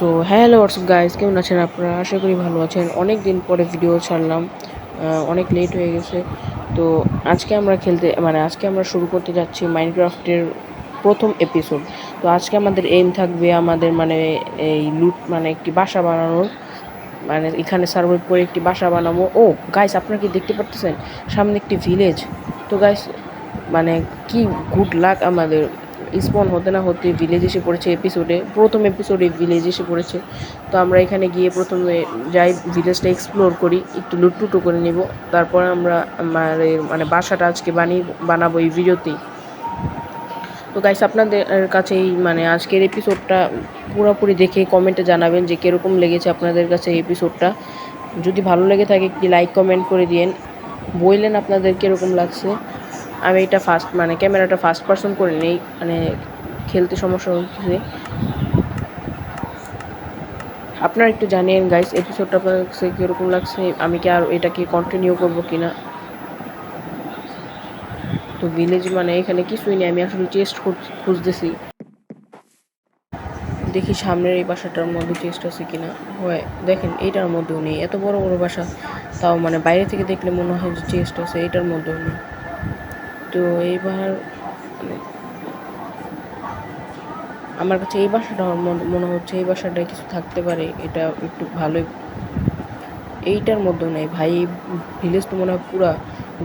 So hello WhatsApp guys কেমন আছেন আপনারা? আশা করি ভালো আছেন। অনেক দিন পরে ভিডিও ছাড়লাম। অনেক লেট হয়ে গেছে। তো, আজকে আমরা খেলতে মানে আজকে আমরা শুরু করতে যাচ্ছি মাইনক্রাফটের প্রথম এপিসোড তো, আজকে আমাদের এইম থাকবে আমাদের মানে এই লুট মানে একটি বাসা বানানোর। মানে এখানে সার্ভাইভ করে একটি বাসা বানাবো। ও গাইস আপনারা কি দেখতে পারতেছেন? সামনে একটি ভিলেজ তো গাইস মানে কি গুড লাক আমাদের। স্পন হতে না হতে ভিলেজ এসে পড়েছে এপিসোডে প্রথম এপিসোডে ভিলেজ এসে পড়েছে। তো আমরা এখানে গিয়ে প্রথমে যাই ভিলেজটা এক্সপ্লোর করি, একটু লুটটুটো করে নিব। তারপর আমরা মানে বাসাটা আজকে বানিয়ে, বানাবো এই ভিডিওতেই তো গাইস আপনাদের কাছে এই মানে আজকের এপিসোডটা পুরোপুরি দেখে কমেন্টে জানাবেন যে কীরকম লেগেছে আপনাদের কাছে এই এপিসোডটা যদি ভালো লেগে থাকে, একটি লাইক কমেন্ট করে দিন বললেন আপনাদের কীরকম লাগছে। আমি এটা ফার্স্ট মানে ক্যামেরাটা ফার্স্ট পার্সন করে নেই মানে খেলতে সমস্যা হচ্ছে। আপনারা একটু জানিয়েন গাইস এপিসোডটা আপনার কীরকম লাগছে, আমি কি আর এটাকে কন্টিনিউ করব কি না তো ভিলেজ মানে এখানে কিছুই নেই, আমি আসলে চেস্ট খুঁজতেছি। দেখি সামনের এই বাসাটার মধ্যে চেস্ট আছে কিনা। হয়, দেখেন, এইটার মধ্যেও নেই, এত বড় বড় বাসা, তাও মানে বাইরে থেকে দেখলে মনে হয় যে চেস্ট আছে এটার মধ্যেও নেই। তো এইবার মানে আমার কাছে এই বাসাটা মনে- হচ্ছে এই বাসাটায় কিছু থাকতে পারে, এটা একটু ভালোই। এইটার মধ্যেও নেই ভাই, এই ভিলেজ তো মনে হয় পুরা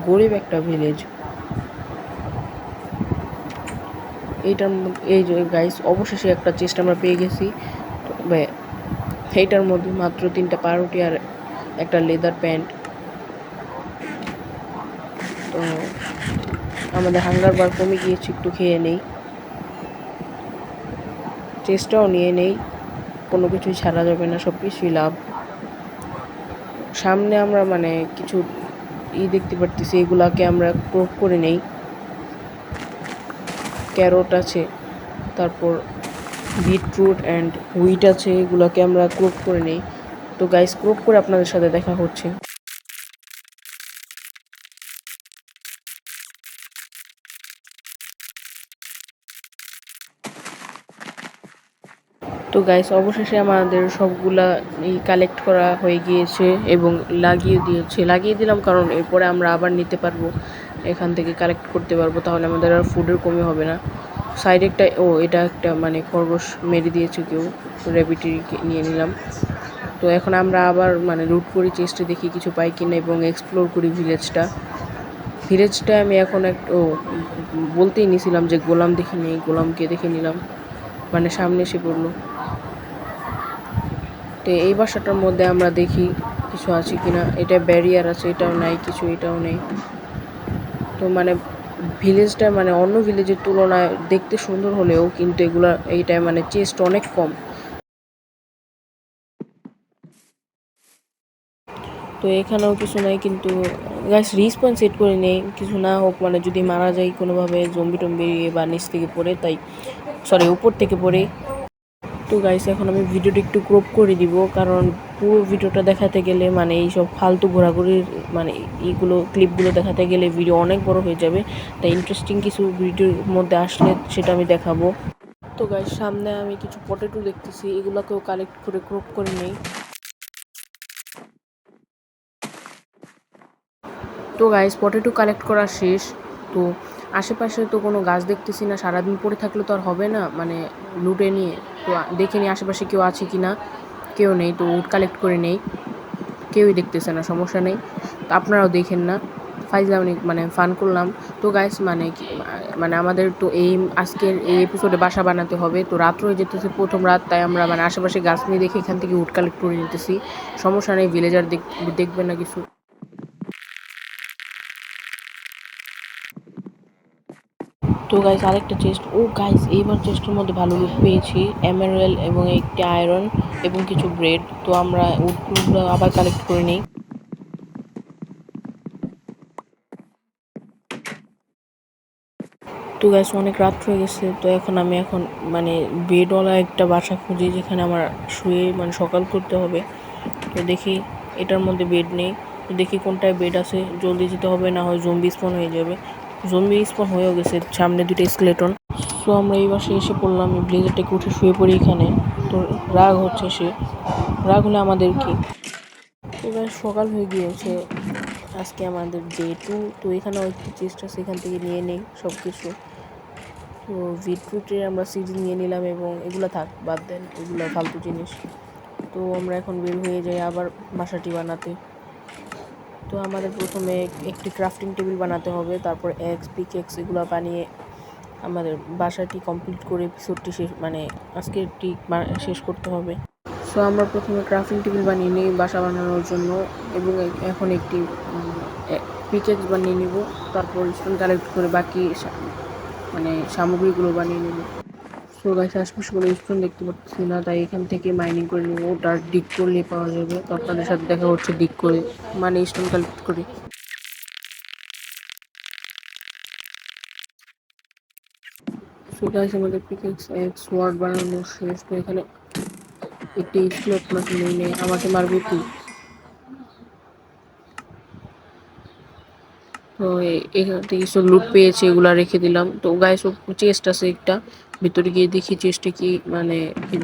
গরিব একটা ভিলেজ এইটার এই যে গাইস অবশেষে একটা চেষ্টা আমরা পেয়ে গেছি। এইটার মধ্যে মাত্র তিনটা পাউরুটি আর একটা লেদার প্যান্ট তো আমাদের হাঙ্গার বার কমে গিয়েছে, একটু খেয়ে নেই। চেষ্টাও নিয়ে নেই, কোনো কিছুই ছাড়া যাবে না সব কিছুই লাভ। সামনে আমরা মানে কিছু ই দেখতে পারতেছি, এগুলাকে আমরা ক্রপ করে নেই। ক্যারোট আছে, তারপর বিটরুট অ্যান্ড হুইট আছে, এগুলোকে আমরা ক্রপ করে নেই। তো গাইস ক্রপ করে আপনাদের সাথে দেখা হচ্ছে। তো গাইস অবশেষে আমাদের সবগুলা এই কালেক্ট করা হয়ে গিয়েছে এবং লাগিয়ে দিয়েছে। লাগিয়ে দিলাম কারণ এরপরে আমরা আবার নিতে পারব। এখান থেকে কালেক্ট করতে পারব, তাহলে আমাদের আর ফুডের কমে হবে না। সাইডে একটা, ও, এটা একটা মানে খরগোশ মেরে দিয়েছে কেউ। র্যাবিটি নিয়ে নিলাম। তো এখন আমরা আবার মানে লুট করি চেষ্টা দেখি কিছু পাই কিনা এবং এক্সপ্লোর করি ভিলেজটা ভিলেজটা আমি এখন এক, ও, বলতেই নিছিলাম যে গোলাম দেখে নিই, গোলামকে দেখে নিলাম। মানে সামনে এসে পড়ল। তো এই বাসাটার মধ্যে আমরা দেখি কিছু আছে কিনা। এটা ব্যারিয়ার আছে, এটাও নাই, কিছু এটাও নেই। তো মানে ভিলেজটা মানে অন্য ভিলেজের তুলনায় দেখতে সুন্দর হলেও কিন্তু এগুলা এইটায় মানে চেস্ট অনেক কম। তো এখানেও কিছু নাই কিন্তু গাছ রিসপন সেট করে নেই। কিছু না হোক মানে যদি মারা যায় কোনোভাবে জম্বি টম্বি বা নিচ থেকে পড়ে, তাই সরি উপর থেকে পড়ে। তো গাইস এখন আমি ভিডিওটা একটু ক্রপ করে দিব, কারণ পুরো ভিডিওটা দেখাতে গেলে মানে এই সব ফালতু ঘোরাঘুরির মানে এইগুলো ক্লিপগুলো দেখাতে গেলে ভিডিও অনেক বড় হয়ে যাবে। তাই ইন্টারেস্টিং কিছু ভিডিওর মধ্যে আসলে সেটা আমি দেখাবো। তো গাইস সামনে আমি কিছু পটেটো দেখতেছি, এগুলোকেও কালেক্ট করে ক্রপ করে নেই। তো গাইস পটেটো কালেক্ট করা শেষ। তো আশেপাশে তো কোনো গাছ দেখতেছি না, সারাদিন পড়ে থাকলে তো আর হবে না মানে লুটে নিয়ে। আ- দেখে নিই আশেপাশে কেউ আছে কি না কেউ নেই, তো উড কালেক্ট করে নেই। কেউই দেখতেছে না, সমস্যা নেই। তো আপনারাও দেখেন না। ফাইজলাম মানে ফান করলাম। তো গাইস মানে মানে আমাদের তো এই আজকের এই এপিসোডে বাসা বানাতে হবে। তো রাত হয়ে যেতেছে প্রথম রাত, তাই আমরা মানে আশেপাশে গাছ নিয়ে দেখে এখান থেকে উড কালেক্ট করে নিতেছি। সমস্যা নেই ভিলেজার দেখবে না কিছু। তো গাইস আরেকটা চেস্ট ও গাইস এইবার চেস্টের মধ্যে ভালো লুট পেয়েছি। এমারেল এবং একটি আয়রন এবং কিছু ব্রেড তো আমরা উডগুলো আবার কালেক্ট করে নিই। তো গাইস অনেক রাত হয়ে গেছে। তো এখন আমি এখন মানে বেডওয়ালা একটা বাসা খুঁজি যেখানে আমার শুয়ে মানে সকাল করতে হবে। তো দেখি এটার মধ্যে বেড নেই। তো দেখি কোনটায় বেড আছে। জলদি যেতে হবে, না হয় জম্বি স্পন হয়ে যাবে। জম্বি স্পন হয়েও গেছে, সামনে দুটো স্কেলেটন সো আমরা এই বাসে এসে পড়লাম ব্লেজারটাকে উঠে শুয়ে পড়ি এখানে। তো রাগ হচ্ছে সে। রাগ হলে আমাদের কি? এবার সকাল হয়ে গিয়েছে। আজকে আমাদের ডে টু তো এখানে একটু চেষ্টা সেখান থেকে নিয়ে নেই সব কিছু তো বিটরুটের আমরা সিডি নিয়ে নিলাম এবং এগুলো থাক, বাদ দেন, এগুলো ফালতু জিনিস। তো আমরা এখন বের হয়ে যাই আবার বাসাটি বানাতে। তো আমাদের প্রথমে একটি ক্রাফটিং টেবিল বানাতে হবে, তারপর এক্স পিকেক্স এগুলো বানিয়ে আমাদের বাসাটি কমপ্লিট করে এপিসোডটি শেষ মানে আজকেরটি শেষ করতে হবে। সো আমরা প্রথমে ক্রাফটিং টেবিল বানিয়ে নিই বাসা বানানোর জন্য এবং এখন একটি পিকেক্স বানিয়ে নিব, তারপর স্টোন কালেক্ট করে বাকি মানে সামগ্রীগুলো বানিয়ে নেব। সো গাছ আশপাশগুলো স্টোন দেখতে পাচ্ছি না, তাই এখান থেকে মাইনিং করে নেব। ওটা ডিক করলে পাওয়া যাবে। তো আপনাদের সাথে দেখা হচ্ছে ডিক করে মানে স্টোন কালেক্ট করে। সো গাইস আমাদের পিকেক্স এক্স ওয়ার্ড বানানো শেষ। তো এখানে একটি স্লোপ মাছ নিয়ে আমাকে মারবে তুই তো এখান থেকে সব লুট পেয়েছে, এগুলা রেখে দিলাম। তো গায়ে সব চেস্ট আছে একটা। ভিতরে গিয়ে দেখি চেষ্টা কি মানে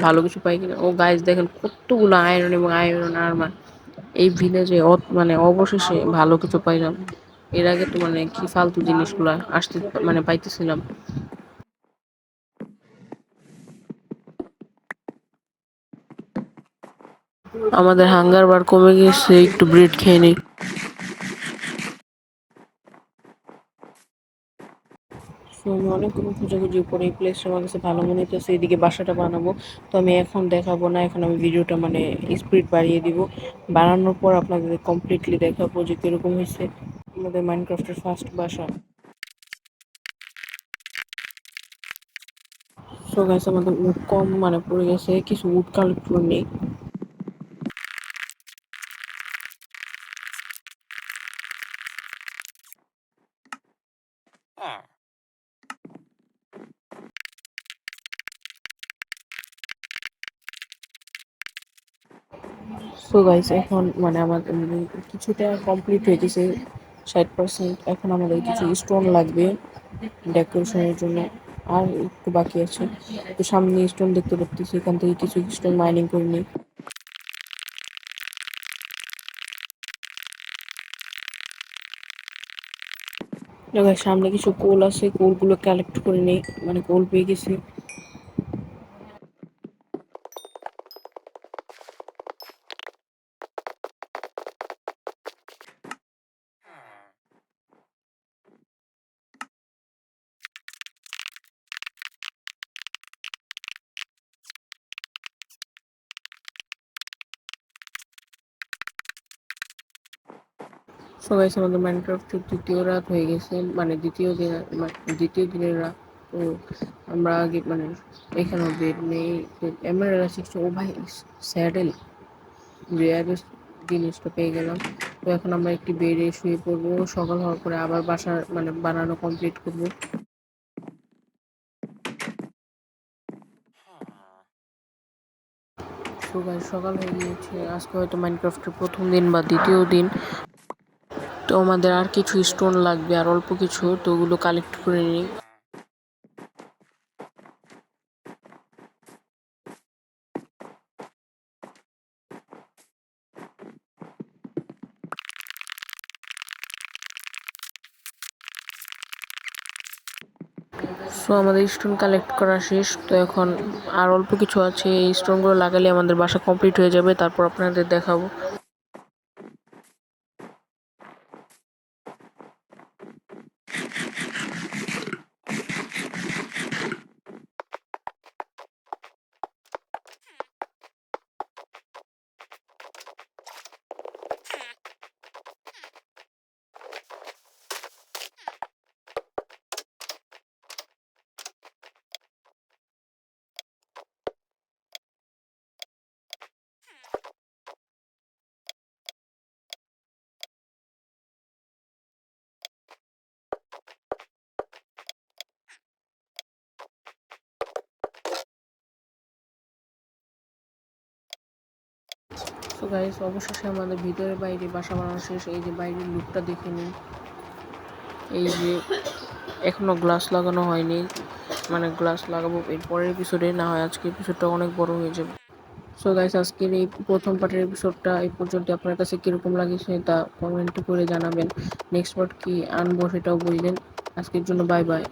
ভালো কিছু পাই কিনা। ও গাইস দেখেন কতগুলো আয়রন এবং আয়রন আর্মার এই ভিলেজে মানে অবশেষে ভালো কিছু পাইলাম। এর আগে তো মানে কি ফালতু জিনিসগুলা আসতে মানে পাইতেছিলাম। আমাদের হাঙ্গার বার কমে গেছে একটু ব্রেড খেয়ে নিই। আমি অনেকক্ষণ খোঁজাখুঁজি করে এই প্লেসটা আমার কাছে ভালো মনে হইতেছে, এদিকে বাসাটা বানাবো। তো আমি এখন দেখাবো না, এখন আমি ভিডিওটা মানে স্পিড বাড়িয়ে দিব। বানানোর পর আপনাদের কমপ্লিটলি দেখাবো যে কীরকম হয়েছে আমাদের মাইনক্রাফটের ফার্স্ট বাসা। সো গাইস আমাদের কম মানে পড়ে গেছে, কিছু উড কালেক্ট নেই সো গাইস এখন মানে আমাদের কিছুটা কমপ্লিট হয়ে গেছে, ষাট পার্সেন্ট এখন আমাদের কিছু স্টোন লাগবে ডেকোরেশনের জন্য। আর একটু বাকি আছে। তো সামনে স্টোন দেখতে পাচ্ছি এখান থেকে কিছু স্টোন মাইনিং করে নিই। সামনে কিছু কোল আছে কোলগুলো কালেক্ট করে নেই। মানে কোল পেয়ে গেছি। সো গাইস আমাদের মাইনক্রাফটের দ্বিতীয় রাত হয়ে গেছে। মানে দ্বিতীয় দিন মানে দ্বিতীয় দিনের রাত। তো আমরা আগে মানে এখানে বেড নেই। এমআরএল আছে ও ভাই, স্যাডেল। রেয়ারেস্ট জিনিসটা পেয়ে গেলাম। তো এখন আমরা একটি বেডে শুয়ে পড়ব। সকাল হওয়ার পরে আবার বাসা মানে বানানো কমপ্লিট করব। সকাল হয়ে গিয়েছে। আজকে হয়তো মাইনক্রাফটের প্রথম দিন বা দ্বিতীয় দিন। তো আমাদের আর কিছু স্টোন লাগবে, আর অল্প কিছু, তো ওগুলো কালেক্ট করে নিই। সো আমাদের স্টোন কালেক্ট করা শেষ, তো এখন আর অল্প কিছু আছে, এই স্টোনগুলো লাগালে আমাদের বাসা কমপ্লিট হয়ে যাবে, তারপর আপনাদের দেখাবো। তো গাইস অবশেষে আমাদের ভিতরে বাইরে, বাসা বানানো শেষ। এই যে বাইরের লুকটা দেখে নিন। এই যে এখনও গ্লাস লাগানো হয়নি। মানে গ্লাস লাগাবো এর পরের এপিসোডে না হয় আজকে এপিসোডটা অনেক বড় হয়ে যাবে। সো গাইস আজকের এই প্রথম পার্টের এপিসোডটা এই পর্যন্ত। আপনার কাছে কীরকম লাগেছে তা কমেন্ট করে জানাবেন। নেক্সট পার্ট কি আনব সেটাও বললেন আজকের জন্য বাই বাই